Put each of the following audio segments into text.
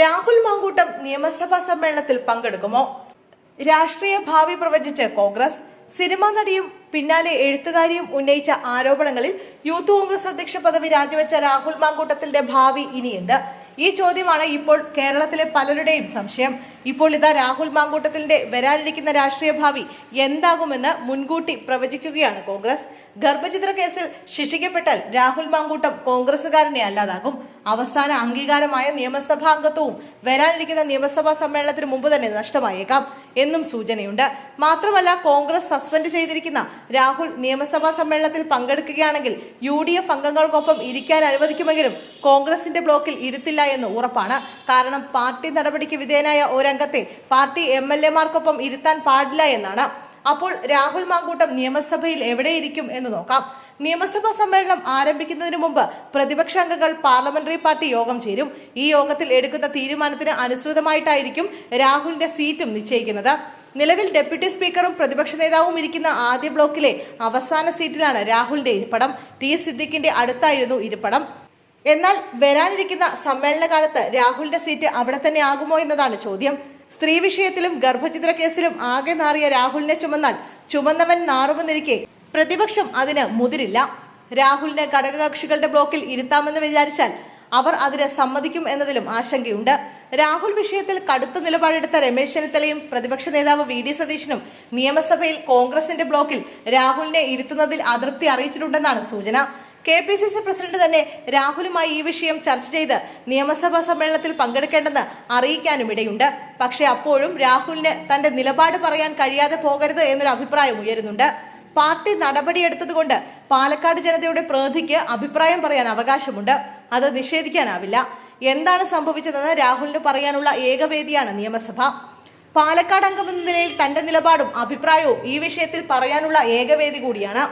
രാഹുൽ മാങ്കൂട്ടം നിയമസഭാ സമ്മേളനത്തിൽ പങ്കെടുക്കുമോ? രാഷ്ട്രീയ ഭാവി പ്രവചിച്ച് കോൺഗ്രസ് സിനിമാ നടിയും പിന്നാലെ എഴുത്തുകാരിയും ഉന്നയിച്ച ആരോപണങ്ങളിൽ യൂത്ത് കോൺഗ്രസ് അധ്യക്ഷ പദവി രാജിവെച്ച രാഹുൽ മാങ്കൂട്ടത്തിന്റെ ഭാവി ഇനിയെന്ത്? ഈ ചോദ്യമാണ് ഇപ്പോൾ കേരളത്തിലെ പലരുടെയും സംശയം. ഇപ്പോൾ ഇതാ രാഹുൽ മാങ്കൂട്ടത്തിന്റെ വരാനിരിക്കുന്ന രാഷ്ട്രീയ ഭാവി എന്താകുമെന്ന് മുൻകൂട്ടി പ്രവചിക്കുകയാണ് കോൺഗ്രസ്. ഗർഭചിത്ര കേസിൽ ശിക്ഷിക്കപ്പെട്ടാൽ രാഹുൽ മാങ്കൂട്ടം കോൺഗ്രസുകാരനെ അല്ലാതാകും. അവസാന അംഗീകാരമായ നിയമസഭാ അംഗത്വവും വരാനിരിക്കുന്ന നിയമസഭാ സമ്മേളനത്തിന് മുമ്പ് തന്നെ നഷ്ടമായേക്കാം എന്നും സൂചനയുണ്ട്. മാത്രമല്ല കോൺഗ്രസ് സസ്പെൻഡ് ചെയ്തിരിക്കുന്ന രാഹുൽ നിയമസഭാ സമ്മേളനത്തിൽ പങ്കെടുക്കുകയാണെങ്കിൽ യു ഡി എഫ് അംഗങ്ങൾക്കൊപ്പം ഇരിക്കാൻ അനുവദിക്കുമെങ്കിലും കോൺഗ്രസിന്റെ ബ്ലോക്കിൽ ഇരുത്തില്ല എന്ന് ഉറപ്പാണ്. കാരണം പാർട്ടി നടപടിക്ക് വിധേയനായ ഒരംഗത്തെ പാർട്ടി എം എൽ എമാർക്കൊപ്പം ഇരുത്താൻ പാടില്ല എന്നാണ്. അപ്പോൾ രാഹുൽ മാങ്കൂട്ടം നിയമസഭയിൽ എവിടെയിരിക്കും എന്ന് നോക്കാം. നിയമസഭാ സമ്മേളനം ആരംഭിക്കുന്നതിന് മുമ്പ് പ്രതിപക്ഷ അംഗങ്ങൾ പാർലമെന്ററി പാർട്ടി യോഗം ചേരും. ഈ യോഗത്തിൽ എടുക്കുന്ന തീരുമാനത്തിന് അനുസൃതമായിട്ടായിരിക്കും രാഹുലിന്റെ സീറ്റും നിശ്ചയിക്കുന്നത്. നിലവിൽ ഡെപ്യൂട്ടി സ്പീക്കറും പ്രതിപക്ഷ നേതാവും ഇരിക്കുന്ന ആദ്യ ബ്ലോക്കിലെ അവസാന സീറ്റിലാണ് രാഹുലിന്റെ ഇരിപ്പടം. ടി സിദ്ദിഖിന്റെ അടുത്തായിരുന്നു ഇരിപ്പിടം. എന്നാൽ വരാനിരിക്കുന്ന സമ്മേളന കാലത്ത് രാഹുലിന്റെ സീറ്റ് അവിടെ തന്നെ ആകുമോ എന്നതാണ് ചോദ്യം. സ്ത്രീ വിഷയത്തിലും ഗർഭചിത്ര കേസിലും ആകെ നാറിയ രാഹുലിനെ ചുമന്നാൽ ചുമന്നവൻ നാറുമെന്നിരിക്കെ പ്രതിപക്ഷം അതിന് മുതിരില്ല. രാഹുലിനെ ഘടകകക്ഷികളുടെ ബ്ലോക്കിൽ ഇരുത്താമെന്ന് വിചാരിച്ചാൽ അവർ അതിന് സമ്മതിക്കും എന്നതിലും ആശങ്കയുണ്ട്. രാഹുൽ വിഷയത്തിൽ കടുത്ത നിലപാടെടുത്ത രമേശ് ചെന്നിത്തലയും പ്രതിപക്ഷ നേതാവ് വി ഡി സതീശനും നിയമസഭയിൽ കോൺഗ്രസിന്റെ ബ്ലോക്കിൽ രാഹുലിനെ ഇരുത്തുന്നതിൽ അതൃപ്തി അറിയിച്ചിട്ടുണ്ടെന്നാണ് സൂചന. K P C C president തന്നെ രാഹുലുമായി ഈ വിഷയം ചർച്ച ചെയ്ത് നിയമസഭാ സമ്മേളനത്തിൽ പങ്കെടുക്കേണ്ടെന്ന് അറിയിക്കാനും ഇടയുണ്ട്. പക്ഷേ അപ്പോഴും രാഹുലിന് തന്റെ നിലപാട് പറയാൻ കഴിയാതെ പോകരുത് എന്നൊരു അഭിപ്രായം ഉയരുന്നുണ്ട്. പാർട്ടി നടപടിയെടുത്തതുകൊണ്ട് പാലക്കാട് ജനതയുടെ പ്രതിക്ക് അഭിപ്രായം പറയാൻ അവകാശമുണ്ട്. അത് നിഷേധിക്കാനാവില്ല. എന്താണ് സംഭവിച്ചതെന്ന് രാഹുലിന് പറയാനുള്ള ഏകവേദിയാണ് നിയമസഭ. പാലക്കാട് അംഗമെന്ന നിലയിൽ തന്റെ നിലപാടും അഭിപ്രായവും ഈ വിഷയത്തിൽ പറയാനുള്ള ഏകവേദി കൂടിയാണ്.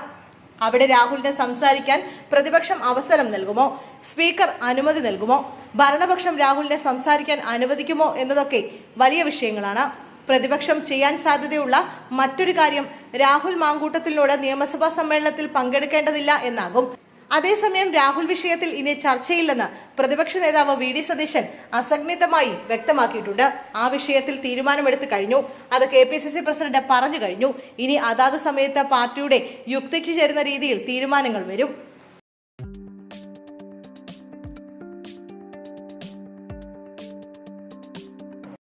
അവിടെ രാഹുലിന് സംസാരിക്കാൻ പ്രതിപക്ഷം അവസരം നൽകുമോ? സ്പീക്കർ അനുമതി നൽകുമോ? ഭരണപക്ഷം രാഹുലിനെ സംസാരിക്കാൻ അനുവദിക്കുമോ എന്നതൊക്കെ വലിയ വിഷയങ്ങളാണ്. പ്രതിപക്ഷം ചെയ്യാൻ സാധ്യതയുള്ള മറ്റൊരു കാര്യം രാഹുൽ മാങ്കൂട്ടത്തിനോട് നിയമസഭാ സമ്മേളനത്തിൽ പങ്കെടുക്കേണ്ടതില്ല എന്നാകും. അതേസമയം രാഹുൽ വിഷയത്തിൽ ഇനി ചർച്ചയില്ലെന്ന് പ്രതിപക്ഷ നേതാവ് വി ഡി സതീശൻ അസംഗ്നിതമായി വ്യക്തമാക്കിയിട്ടുണ്ട്. ആ വിഷയത്തിൽ തീരുമാനമെടുത്തു കഴിഞ്ഞു. അത് K P C C president പറഞ്ഞു കഴിഞ്ഞു. ഇനി അതാത് സമയത്ത് പാർട്ടിയുടെ യുക്തിക്ക് ചേരുന്ന രീതിയിൽ തീരുമാനങ്ങൾ വരും.